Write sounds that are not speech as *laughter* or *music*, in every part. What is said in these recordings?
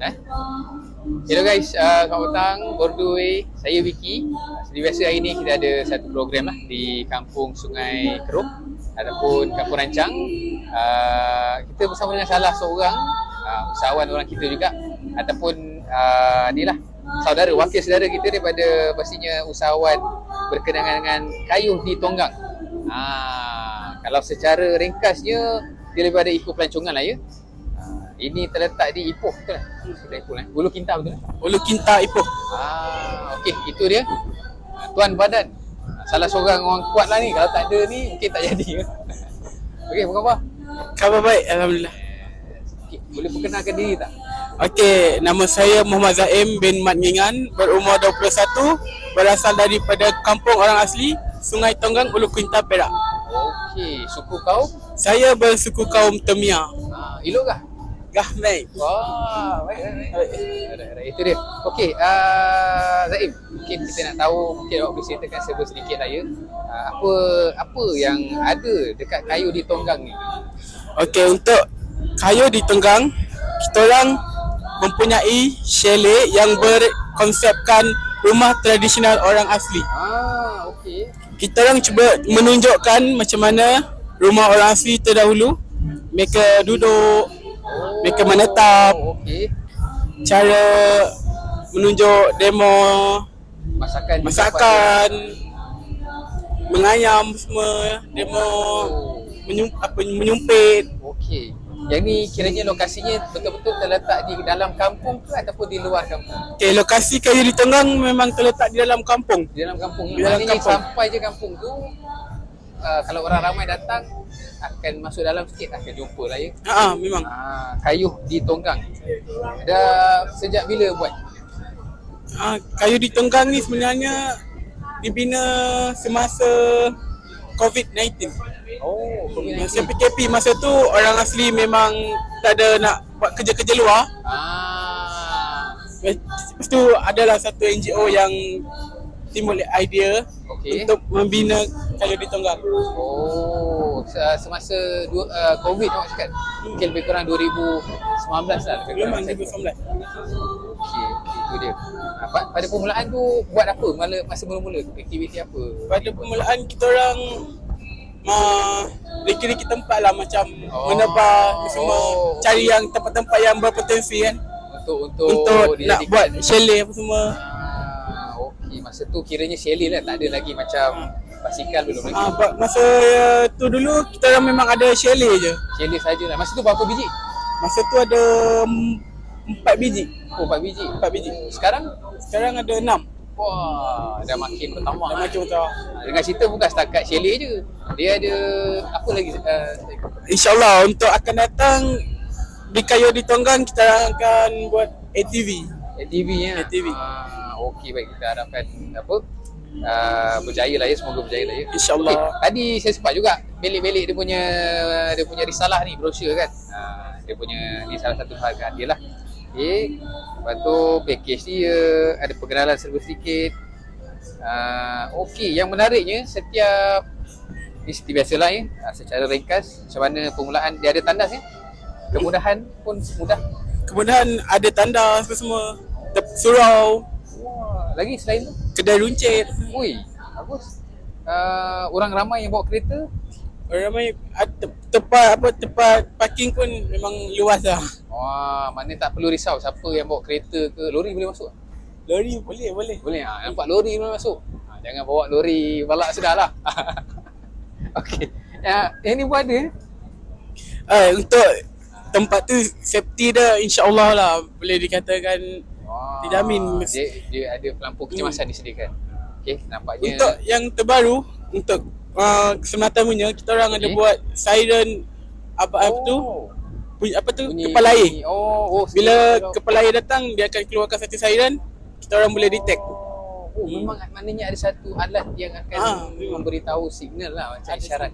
Eh? Hello guys, uh, selamat petang, Bordui, saya Vicky. Seperti biasa hari ni kita ada satu program lah di kampung Sungai Kerup ataupun Kampung Rancang. Uh, kita bersama dengan salah seorang uh, usahawan orang kita juga ataupun uh, ni lah saudara, wakil saudara kita daripada pastinya usahawan berkenaan dengan kayuh di Tonggang. Ah, kalau secara ringkasnya dia lebih pada ikut pelancongan lah ya. Ini terletak di Ipoh betul lah. Sudah Ipoh lah. Bulu Kinta betul lah. Ulu Kinta Ipoh. Ah, okey itu dia. Ah, Tuan Badan. Ah, Salah seorang orang kuat lah ni. Kalau tak ada ni mungkin tak jadi. *laughs* okey, apa khabar? Khabar baik Alhamdulillah. Okay, boleh perkenalkan diri tak? Okey, nama saya Muhammad Zaim bin Mat Ngingan, berumur 21, berasal daripada kampung orang asli Sungai Tonggang Ulu Kinta Perak. Okey, suku kau? Saya bersuku kaum Temia. Ah, elok kah? Gahmei. Wah, baik, baik, baik. Itu dia. Okey, uh, Zaim, mungkin kita nak tahu, mungkin awak boleh ceritakan serba sedikit lah ya. Uh, apa apa yang ada dekat kayu di Tonggang ni? Okey, untuk kayu di Tonggang, kita orang mempunyai chalet yang berkonsepkan rumah tradisional orang asli. Ah, okey. Kita orang cuba menunjukkan macam mana rumah orang asli terdahulu mereka duduk, Oh, Mereka menetap. Okey. cara menunjuk demo Masakan masakan mengayam semua demo Oh. menyum, apa menyumpit Okey. Yang ni kiranya lokasinya betul-betul terletak di dalam kampung ke ataupun di luar kampung? okey lokasi kayu di Tenggang memang terletak di dalam kampung Di dalam kampung. Di dalam Maknanya kampung. sampai je kampung tu uh, kalau orang ramai datang akan masuk dalam sikit akan jumpa lah ya. ha memang Ah, kayuh di Tonggang. Dah sejak bila buat? ha, kayu di Tenggang ni sebenarnya dibina semasa COVID-19 Oh, masa COVID-19. PKP masa tu orang asli memang tak ada nak buat kerja-kerja luar Ah. Lepas tu adalah satu NGO yang timbul idea Okey. untuk membina kayu di Tonggang. Oh, se- semasa dua, uh, COVID awak cakap. Mungkin lebih kurang 2019 lah. lebih kurang Memang macam tu. 2019. Okey, itu dia. Pa- pada permulaan tu buat apa? Mala, masa mula-mula aktiviti apa? Pada permulaan kita orang uh, reki-reki tempat lah macam Oh. menebar semua Oh, cari yang tempat-tempat yang berpotensi kan Untuk untuk, untuk nak buat chalet apa semua. Ah, masa tu kiranya chalet lah, tak ada lagi macam basikal belum lagi. Ah, uh, masa uh, tu dulu kita orang memang ada chalet je. Chalet sajalah. Masa tu berapa biji? Masa tu ada mm, empat biji. Oh, 4 biji. Empat biji. Sekarang Sekarang ada enam. wah, dah makin bertambah. Dah kan? macam tu. Ah, Dengan cerita bukan setakat chalet je. Dia ada apa lagi? Uh, InsyaAllah untuk akan datang di Kayu di Tonggang kita akan buat ATV. ATV ya. ATV. Ah, okey baik kita harapkan apa? Uh, berjaya lah ya semoga berjaya lah ya. InsyaAllah. Okey, tadi saya sempat juga belik-belik dia punya dia punya risalah ni brosur kan. Uh, dia punya ni salah satu penghargaan dia lah. Okey. Lepas tu package dia ada perkenalan serba sedikit. Uh, okey, yang menariknya setiap ni seperti biasalah ya. Uh, secara ringkas macam mana permulaan dia ada tandas ya. Kemudahan pun mudah. Kemudian ada tanda apa semua. Surau, lagi selain tu kedai runcit. Ui, bagus. Uh, orang ramai yang bawa kereta. Orang ramai te- tempat apa tempat parking pun memang luas lah. Wah, mana tak perlu risau siapa yang bawa kereta ke lori boleh masuk. Lori boleh boleh. Boleh ah, nampak lori boleh masuk. Ha, jangan bawa lori balak sudahlah. *laughs* Okey. Ya, yang ni pun ada. Eh untuk tempat tu safety dia insya-Allah lah boleh dikatakan Wah, Dijamin. Dia, dia ada pelampung kecemasan disediakan. Okey, nampaknya Untuk yang terbaru untuk uh, keselamatan punya kita orang ada Okey. buat siren apa apa tu Oh, bunyi apa tu bunyi- kepala air. Oh, oh Bila siap. kepala air datang dia akan keluarkan satu siren kita orang boleh detect. Oh, oh memang maknanya ada satu alat yang akan memang. memberitahu signal lah macam Ada isyarat.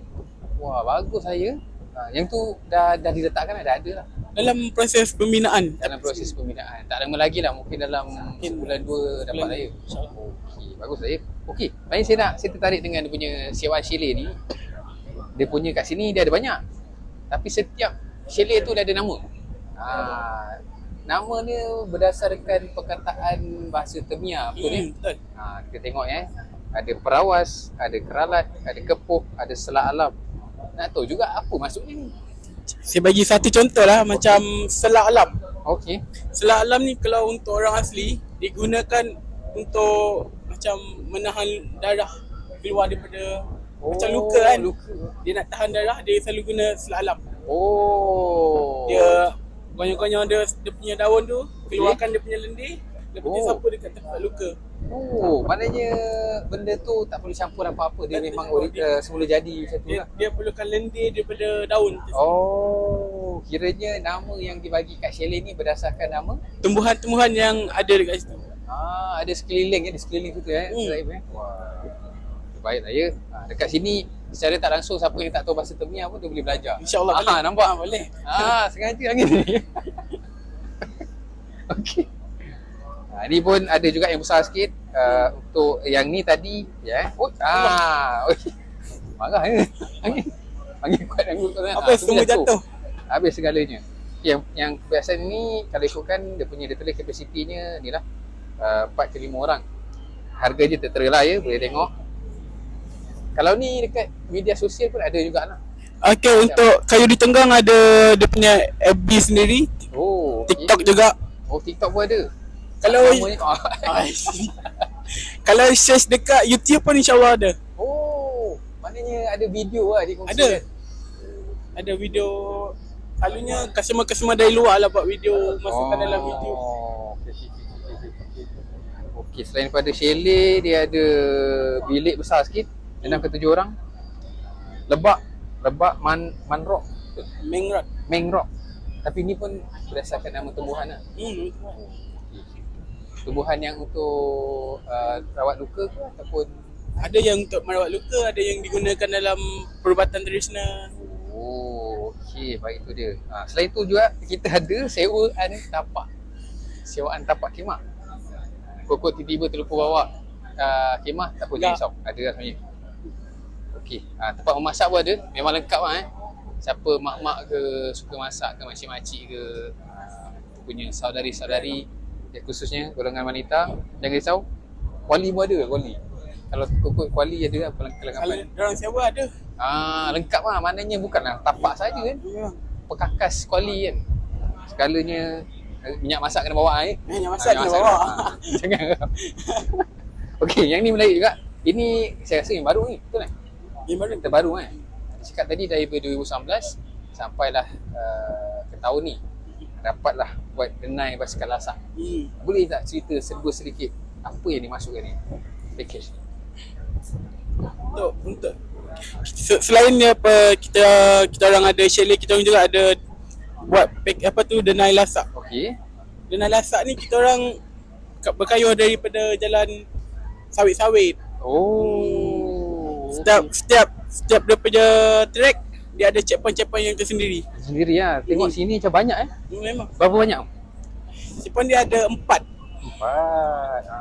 Wah, bagus saya. Ha, yang tu dah dah diletakkan dah ada lah Dalam proses pembinaan dalam proses pembinaan. Tak lama lagi lah mungkin dalam sebulan dua dapat Bulan lah ya. dua, insyaAllah. Okey, bagus saya. Okey, maknanya saya nak saya tertarik dengan dia punya siawaan chalet ni. Dia punya kat sini dia ada banyak. Tapi setiap chalet tu dia ada nama. Ha, nama ni berdasarkan perkataan bahasa Temia betul ni? Betul. Ha, kita tengok eh. Ada perawas, ada keralat, ada kepuh, ada selak alam. Nak tahu juga apa maksudnya ni. Saya bagi satu contoh lah macam selak alam. Okey. Selak alam ni kalau untuk orang asli digunakan untuk macam menahan darah keluar daripada macam luka kan. Oh, Luka. Dia nak tahan darah dia selalu guna selak alam. Oh. Dia gonyong-gonyong dia, dia punya daun tu keluarkan dia punya lendir lepas Oh. sapu dekat tempat luka. Oh, maknanya benda tu tak perlu campur apa-apa. Dia Tak memang ori- campur. uh, semula jadi macam tu Dia, lah. dia perlukan lendir daripada daun. Oh, kiranya nama yang dibagi kat Shelley ni berdasarkan nama Tumbuhan-tumbuhan yang ada dekat situ. Ah, ada sekeliling eh, di sekeliling situ eh. Hmm. Hmm. eh. Wah. Baiklah ya. Ha, dekat sini secara tak langsung siapa yang tak tahu bahasa Temia pun dia boleh belajar. InsyaAllah Ah, boleh. nampak? Ah, boleh. *laughs* Ah, sengaja lagi ni. *laughs* Okey. Ha, ni pun ada juga yang besar sikit uh, untuk yang ni tadi ya. Eh. Oh, ah, okey. Marah ya. Angin. Angin kuat dan kuat. Apa semua jatuh. Habis segalanya. Yang yang kebiasaan ni kalau ikutkan dia punya dia tulis kapasitinya ni lah uh, 4 ke 5 orang. Harga dia tertera lah ya, boleh tengok. Kalau ni dekat media sosial pun ada jugalah. Okay, untuk kayu di tenggang ada dia punya FB sendiri, Oh, okey. TikTok juga. Oh, TikTok pun ada. Kalau *laughs* oh, *laughs* kalau search dekat YouTube pun insyaAllah ada. oh, maknanya ada video lah dia kongsi Ada. kan? Ada video Selalunya customer-customer dari luar lah buat video Masukkan dalam video Oh, okey, okey, selain daripada chalet, dia ada bilik besar sikit. Enam ke tujuh orang. Lebak, lebak man manrock, Mengrot mengrok. Tapi ni pun berdasarkan nama tumbuhan lah. hmm. Tumbuhan yang untuk uh, rawat luka ke ataupun Ada yang untuk merawat luka Ada yang digunakan dalam perubatan tradisional Oh, okey, baik tu dia. Ha, selain tu juga kita ada sewaan tapak. Sewaan tapak khemah. Kok tiba-tiba terlupa bawa uh, khemah, tak apa jangan risau. Ada lah sebenarnya. Okey, ha, tempat memasak pun ada. Memang lengkap lah eh. Siapa mak-mak ke suka masak ke makcik-makcik ke punya saudari-saudari ya, khususnya golongan wanita jangan risau. Kuali pun ada kuali. Kalau kukut kuali ada lah Kalau kelengkapan. orang sewa ada Ah, lengkap lah. Maknanya bukanlah tapak saja kan. Memang Pekakas kuali kan. Segalanya eh, minyak masak kena bawa eh. Minyak masak Ah, kena bawa. Ah, *laughs* Jangan. Okey, yang ni menarik juga. Ini saya rasa yang baru ni, betul kan? Yang baru Terbaru kan? Cakap tadi daripada 2019 sampailah uh, ke tahun ni dapatlah buat denai basikal lasak. hmm. Boleh tak cerita serba sedikit apa yang dimasukkan ni? Package. Untuk Untuk Se- Selain ni apa Kita Kita orang ada chalet Kita orang juga ada Buat pack, apa tu Denai lasak Okey. Denai lasak ni kita orang Berkayuh daripada jalan Sawit-sawit Oh. Setiap Setiap Setiap dia punya track Dia ada checkpoint-checkpoint yang tersendiri Sendiri lah. Tengok Hmm. sini macam banyak eh. Hmm, Memang Berapa banyak? Checkpoint dia ada empat Empat. Ha.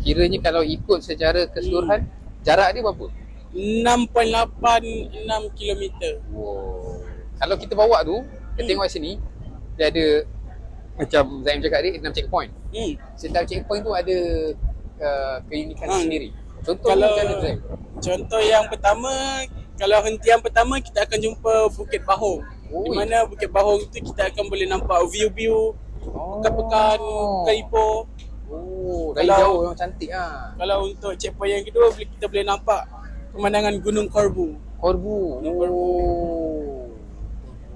Kiranya kalau ikut secara keseluruhan, jarak dia berapa? 6.86 km Wow. Kalau kita bawa tu, kita Hmm. tengok sini, dia ada macam Zaim cakap tadi, 6 checkpoint. hmm. Setiap checkpoint tu ada uh, keunikan Hmm. sendiri. Contoh Kalau macam mana Zaim? Contoh yang pertama Kalau hentian pertama kita akan jumpa Bukit Bahong Di Ui. mana Bukit Bahong tu kita akan boleh nampak view-view Pekan-pekan, Karipo Oh, dari Kalau- jauh memang cantik ah. Kalau untuk checkpoint yang kedua kita boleh nampak Pemandangan Gunung Korbu Korbu. Gunung Korbu. Oh.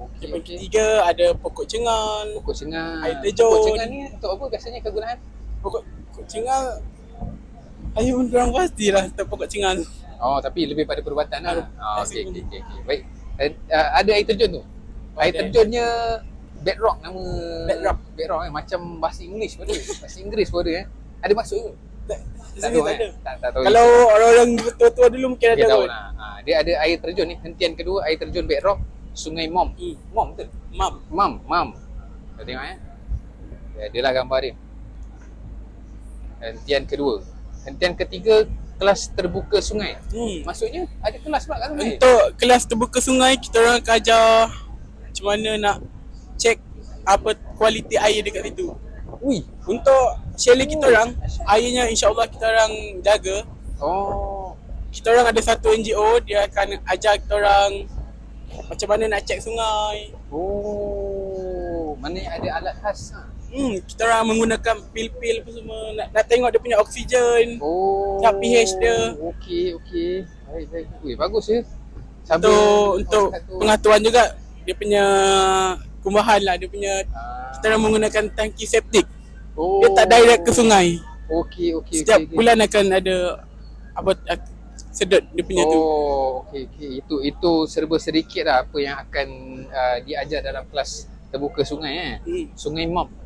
Okey, Checkpoint okey. ketiga ada Pokok Cengal Pokok cengar. Air terjun. Pokok cengar ni untuk apa biasanya kegunaan? Pokok, Pokok Cengal Ayo pun kurang pastilah untuk Pokok Cengal Oh, tapi lebih pada perubatan lah. Ada. Oh, okey, okey, okey. Okay. Baik. Uh, ada air terjun tu? Oh, air terjunnya bedrock nama Bedrock. bedrock eh. Macam bahasa English pun bahasa Inggeris pun ada eh. Ada maksud ke? Tak, tak tahu tak eh. tak, tak tahu. Kalau orang-orang tua-tua dulu mungkin ada dia tahu lah. Ha, dia ada air terjun ni. Hentian kedua air terjun bedrock Sungai Mom. Hmm. Mom betul? Mam. Mam Mam. Kita tengok eh. Dia adalah gambar dia. Hentian kedua. Hentian ketiga kelas terbuka sungai hmm. maksudnya ada kelas pula kat sungai Untuk kelas terbuka sungai kita orang akan ajar macam mana nak check apa kualiti air dekat situ. Ui. Untuk chalet kita orang, airnya insya-Allah kita orang jaga. Oh. Kita orang ada satu NGO, dia akan ajar kita orang macam mana nak cek sungai. Oh. Mana ada alat khas ha? Hmm, kita orang menggunakan pil-pil apa semua nak, nak tengok dia punya oksigen. Oh. Tak pH dia. Okey, okey. Baik, baik. Ui, bagus ya. Untuk untuk pengaturan juga dia punya kumbahan lah dia punya Ah. kita orang menggunakan tangki septik. Oh. Dia tak direct ke sungai. Okey, okey. Setiap okey, okey. bulan akan ada apa ak- sedut dia punya tu. Oh, okey okey. Itu itu serba sedikit lah apa yang akan uh, diajar dalam kelas terbuka sungai eh. Hmm. Sungai Mop.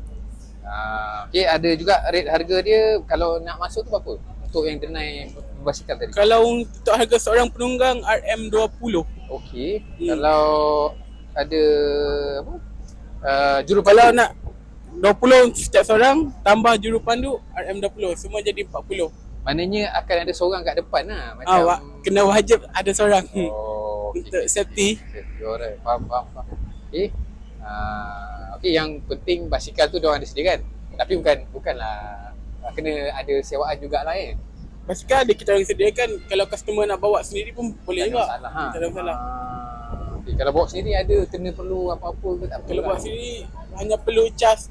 Uh, okey, ada juga rate harga dia kalau nak masuk tu berapa? Untuk yang denai basikal tadi. Kalau untuk harga seorang penunggang RM20. Okey. Hmm. Kalau ada apa? Uh, juru Kalau pandu. nak 20 setiap seorang tambah juru pandu RM20 semua jadi 40. Maknanya akan ada seorang kat depan lah macam Ah, wa- kena wajib ada seorang. Oh, okey, Untuk safety. Safety, alright. Faham, faham, faham. Okey. Uh, okey, yang penting basikal tu diorang ada sediakan. Tapi bukan bukanlah uh, kena ada sewaan jugalah eh. Basikal ada kita orang sediakan kalau customer nak bawa sendiri pun boleh Tak juga. masalah ha. Tak ada masalah. Ah, okey, kalau bawa sendiri ada kena perlu apa-apa ke tak Kalau bawa lah. sendiri hanya perlu cas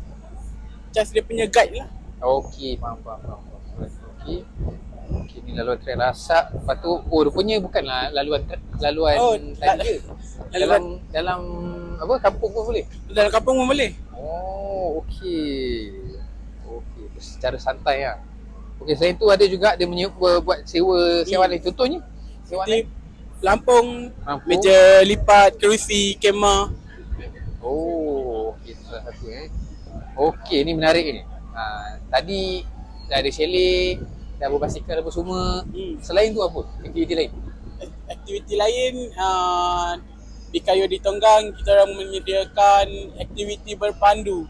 cas dia punya guide lah. Okey, faham, faham, faham. Okey. Okey, ni laluan trek rasak. Lepas tu, oh rupanya bukanlah laluan laluan Oh, tadi la- je. Dalam *laughs* dalam apa kampung pun boleh. Dalam kampung pun boleh. Oh, okey. Okey, secara santai lah. Okey, selain tu ada juga dia menye- bu- buat sewa sewa Hmm. lain. Contohnya, sewa lain. Lampung, Lampu. meja lipat, kerusi, kemah. Oh, okey salah satu eh. Okey, ni menarik ni. Ha, tadi dah ada chalet, dah berbasikal apa semua. Hmm. Selain tu apa? Aktiviti lain? Aktiviti lain uh, di Kayu di Tonggang kita orang menyediakan aktiviti berpandu.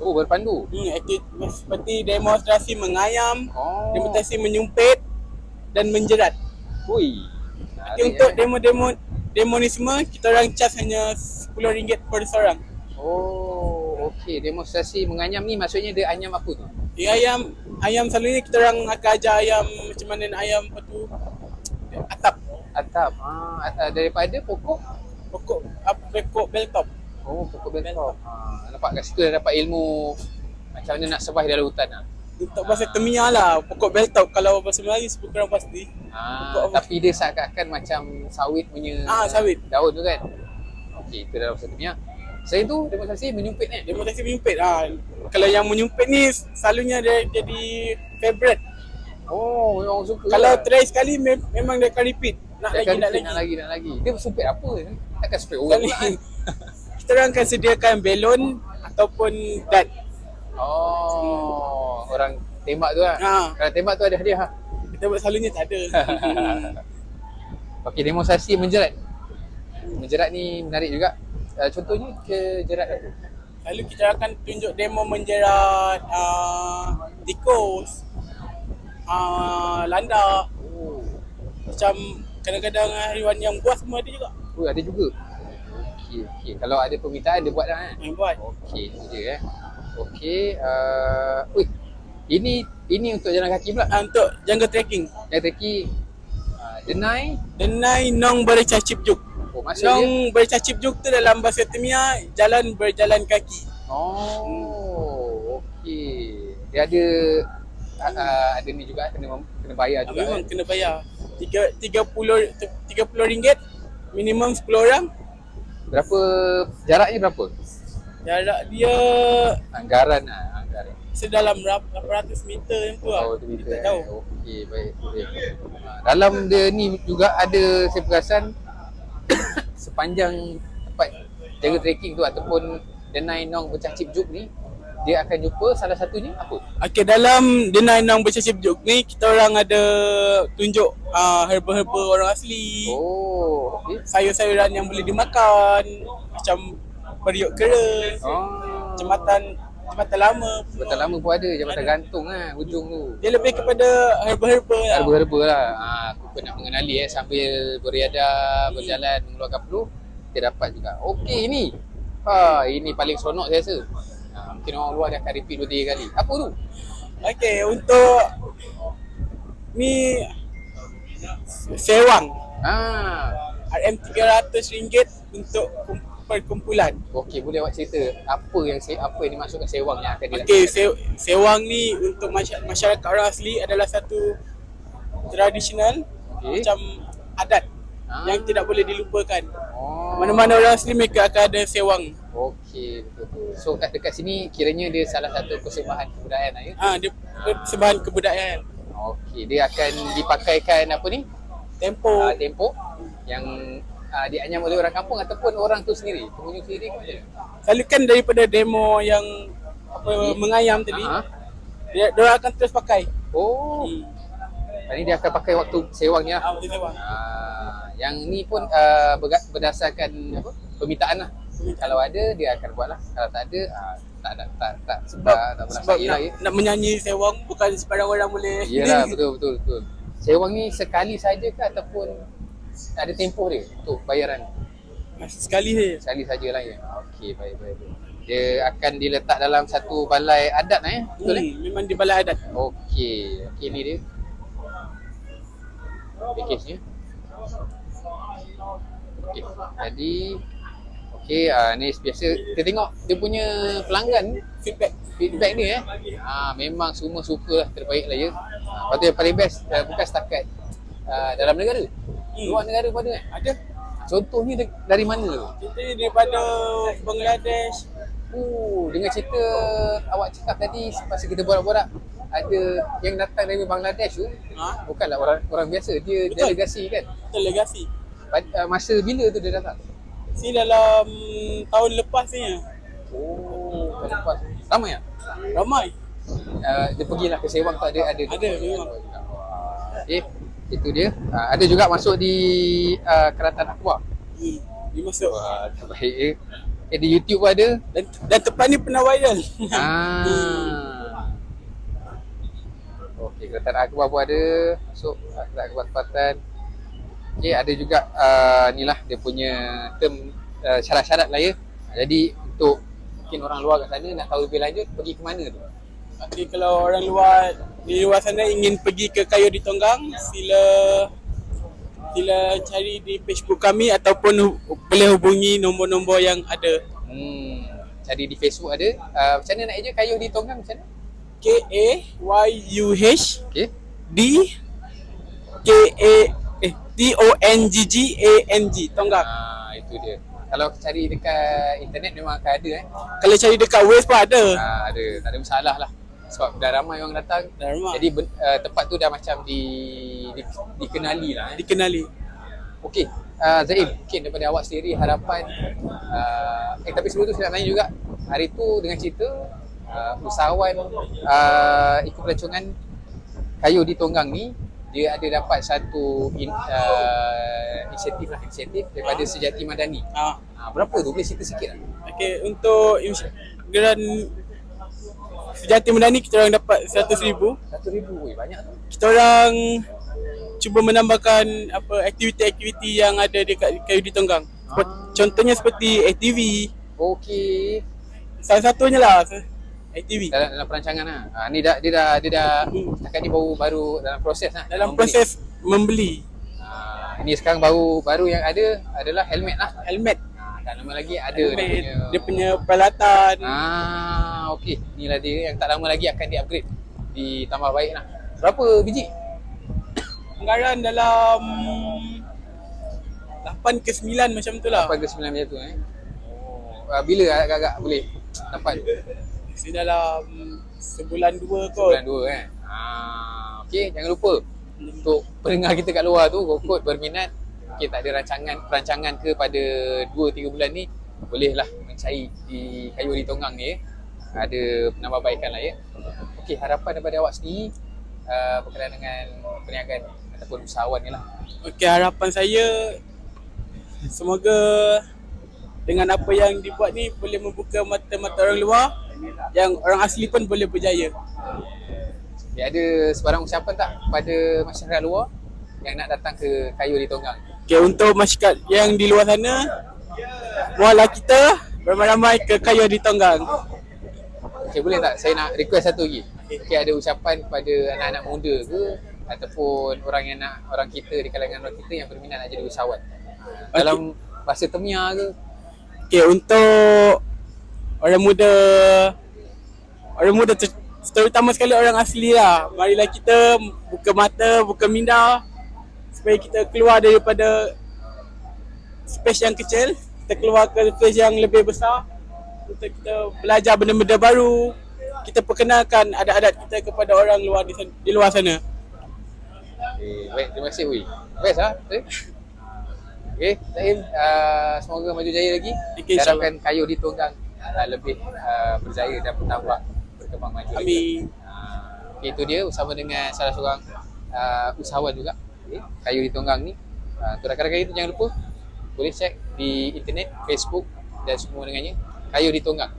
Oh, berpandu. Hmm, aktiviti seperti demonstrasi mengayam, Oh. demonstrasi menyumpit dan menjerat. Ui. Tapi untuk demo-demo demo ni semua kita orang charge hanya RM10 per seorang. Oh, okey. Demonstrasi menganyam ni maksudnya dia anyam apa tu? Di ayam ayam selalunya kita orang akan ajar ayam macam mana ayam apa tu atap Atap. Ah, daripada pokok. Pokok apa pokok beltop. Oh, pokok bentop. Ha, nampak kat situ dah dapat ilmu macam mana nak survive dalam hutan lah. Untuk bahasa Temia lah pokok beltop kalau bahasa Melayu sebut kurang pasti. Ha, tapi dia seakan-akan macam sawit punya Ah, sawit. daun tu kan. Okey, itu dalam bahasa Temia. Selain tu demonstrasi menyumpit kan? Demonstrasi menyumpit ha. Kalau yang menyumpit ni selalunya dia jadi favorite. Oh, orang suka. Kalau lah. try sekali me- memang dia akan repeat. Nak Dia lagi nak repeat, lagi. nak lagi, nak lagi. Dia sumpit apa? Takkan sumpit orang pula kan? *laughs* Kita orang akan sediakan belon ataupun dart. Oh, orang tembak tu lah. Ha. Kalau tembak tu ada hadiah lah. Kita buat selalunya tak ada. *laughs* Okey, demonstrasi menjerat. Menjerat ni menarik juga. Uh, contohnya ke jerat apa? Lalu kita akan tunjuk demo menjerat uh, tikus, uh, landak, Oh, macam kadang-kadang haiwan yang buas semua ada juga oh ada juga. Okey, okey. Kalau ada permintaan dia buat lah kan? yang buat. Okey, itu je eh. Okey, uh, ui, ini ini untuk jalan kaki pula. Uh, untuk jungle trekking, Jalan kaki uh, denai. denai nong bercacip juk. Oh, maksud dia Nong bercacip juk tu dalam bahasa Temia jalan berjalan kaki. Oh, okey. Dia ada uh, ada ni juga kena kena bayar juga. memang kan? kena bayar. Tiga tiga puluh tiga puluh ringgit minimum 10 orang. Berapa jaraknya berapa? Jarak dia Anggaran lah, anggaran. sedalam berapa ratus meter yang tu lah. Oh, tu meter. tak eh. Okey, baik. Boleh. Ha, dalam dia ni juga ada saya perasan *coughs* sepanjang tempat jaga trekking tu ataupun denai nong bercacip juk ni dia akan jumpa salah satunya apa? Okey dalam Denai Nang Bercacip Juk ni kita orang ada tunjuk uh, herba-herba orang asli. Oh, okey. Sayur-sayuran yang boleh dimakan macam periuk kera, Oh. jembatan jembatan lama. Jabatan lama pun ada, jabatan gantung lah ujung tu. Dia lebih kepada herba-herba lah. Herba-herba lah. Ha, aku pun nak mengenali eh sambil beriadah, berjalan, mengeluarkan peluh, kita dapat juga. Okey ni. Ha, ini paling seronok saya rasa. Ha, mungkin orang luar dia akan repeat dua tiga kali. Apa tu? Okey, untuk ni sewang Ha. RM300 untuk kum- perkumpulan. Okey, boleh awak cerita apa yang se- apa yang dimasukkan sewang yang akan dilakukan? Okey, se- sewang ni untuk masy- masyarakat orang asli adalah satu tradisional Okey. macam adat Ah. yang tidak boleh dilupakan. Oh. Mana-mana orang asli mereka akan ada sewang. Okey. So kat dekat sini kiranya dia salah satu persembahan kebudayaan lah ya. Ah, dia persembahan kebudayaan. Okey, dia akan dipakaikan apa ni? Tempo. Uh, tempo yang uh, dianyam oleh orang kampung ataupun orang tu sendiri, pengunjung sendiri ke macam? Selalu kan daripada demo yang apa mengayam tadi, Ah. dia, dia akan terus pakai. Oh. Hmm. Ini dia akan pakai waktu sewang ni lah. Ah, betul sewang. Ah, yang ni pun uh, berga- berdasarkan apa? permintaan lah. Kalau ada dia akan buat lah. Kalau tak ada ah, tak ada tak tak Sebab, tak, tak sebab nak, lah ya. nak menyanyi sewang bukan sembarang orang boleh. Iyalah *laughs* betul betul betul. Sewang ni sekali saja ke ataupun ada tempoh dia untuk bayaran? Sekali saja. Sekali sajalah ya. Okey baik baik. baik. Dia akan diletak dalam satu balai adat ya. Betul eh? Hmm, memang di balai adat. Okey. Okey ni dia. Okey. Jadi okey ah ni biasa kita tengok dia punya pelanggan Feedback. feedback ni eh. Ah memang semua suka lah terbaik lah ya. Lepas tu yang paling best uh, bukan setakat uh, dalam negara. Hmm. Luar negara pun ada? Ada. Contohnya dari mana? Contohnya daripada Bangladesh. Uh, dengan cerita awak cakap tadi masa kita borak-borak ada yang datang dari Bangladesh tu Ha? bukanlah orang orang biasa dia Betul. delegasi kan Delegasi. Uh, masa bila tu dia datang Sini dalam tahun lepas ni oh tahun lepas lama ya ramai. uh, dia pergilah ke Sewang tu ada ada Ada, memang. eh itu dia uh, ada juga masuk di uh, Keratan Akbar Hmm. Dia masuk. wah terbaik eh. eh di YouTube pun ada Dan, dan tempat ni pernah viral. Ah. Okey, Keratan Akbar pun ada masuk Keratan Akbar tempatan. Okey, ada juga uh, ni lah dia punya term uh, syarat-syarat lah ya. Jadi untuk mungkin orang luar kat sana nak tahu lebih lanjut pergi ke mana tu? Okey, kalau orang luar di luar sana ingin pergi ke Kayu di Tonggang, sila sila cari di Facebook kami ataupun hu- boleh hubungi nombor-nombor yang ada. Hmm, cari di Facebook ada. Uh, macam mana nak eja kayuh di Tonggang macam mana? K A Y U H Okey. D K A eh T O N G G A N G Tonggang. Ah, itu dia. Kalau cari dekat internet memang akan ada eh. Kalau cari dekat Waze pun ada. Ah, ada, tak ada masalah lah. Sebab dah ramai orang datang. Dah ramai. Jadi uh, tempat tu dah macam di, di dikenali lah eh. Dikenali. Okey, uh, Zaim, mungkin daripada awak sendiri harapan uh, eh tapi sebelum tu saya nak tanya juga hari tu dengan cerita uh, usahawan uh, ikut pelancongan kayu di Tonggang ni dia ada dapat satu in, uh, inisiatif lah inisiatif daripada Sejati Madani. Ah. Uh, berapa tu boleh cerita sikit lah. Okey, untuk geran Sejati Medani kita orang dapat 100,000. Satu ribu, Ui, banyak tu. Kita orang cuba menambahkan apa aktiviti-aktiviti yang ada dekat Kayu di Tonggang. Ah. Contohnya seperti ATV. Okey. Salah satunya lah ATV. Dalam, dalam perancangan lah. Uh, ni dah dia dah dia dah Hmm. setakat ni baru baru dalam proses lah. Dalam membeli. proses membeli Ah, ini sekarang baru baru yang ada adalah helmet lah. helmet, Ah, tak lama lagi ada helmet dia punya. dia punya peralatan. Ah, okey. Inilah dia yang tak lama lagi akan di-upgrade. Ditambah baik lah. Berapa biji? Anggaran dalam 8 ke 9 macam tu lah. 8 ke 9 macam tu eh. Oh, bila agak-agak boleh dapat? Mesti dalam sebulan dua kot. Bulan 2 eh. Ah, okey, jangan lupa untuk pendengar kita kat luar tu kot berminat okey tak ada rancangan perancangan ke pada 2 3 bulan ni bolehlah mencari di kayu di Tonggang ni eh. Ada penambahbaikan lah ya. Okey, harapan daripada awak sendiri uh, berkenaan dengan perniagaan ataupun usahawan ni lah. Okey, harapan saya semoga dengan apa yang dibuat ni boleh membuka mata-mata orang luar yang orang asli pun boleh berjaya. Dia ada sebarang ucapan tak kepada masyarakat luar yang nak datang ke kayu di Tonggang? Okey, untuk masyarakat yang di luar sana, mohonlah kita beramai-ramai ke kayu di Tonggang. Okay, boleh tak saya nak request satu lagi? Okay, ada ucapan kepada anak-anak muda ke ataupun orang yang nak orang kita di kalangan orang kita yang berminat nak jadi usahawan. Ha, dalam bahasa Temia ke? Okey, untuk orang muda orang muda ter, terutama sekali orang asli lah. Marilah kita buka mata, buka minda supaya kita keluar daripada space yang kecil, kita keluar ke space yang lebih besar untuk kita belajar benda-benda baru. Kita perkenalkan adat-adat kita kepada orang luar di, sana- di luar sana. Okay, baik, terima kasih Ui. Best ah. Eh? Okay, Zaim, uh, semoga maju jaya lagi. Okay, harapkan kayu di Tonggang uh, lebih uh, berjaya dan bertambah berkembang maju lagi. Amin. Uh, okay, itu dia bersama dengan salah seorang uh, usahawan juga. Okay, kayu di Tonggang ni. Uh, rakan-rakan itu jangan lupa boleh cek di internet, Facebook dan semua dengannya. Kayu di Tonggang.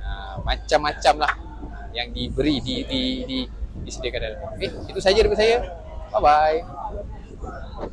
Uh, macam-macam lah uh, yang diberi di, di, di disediakan dalam. Okay, itu saja daripada saya. Bye bye.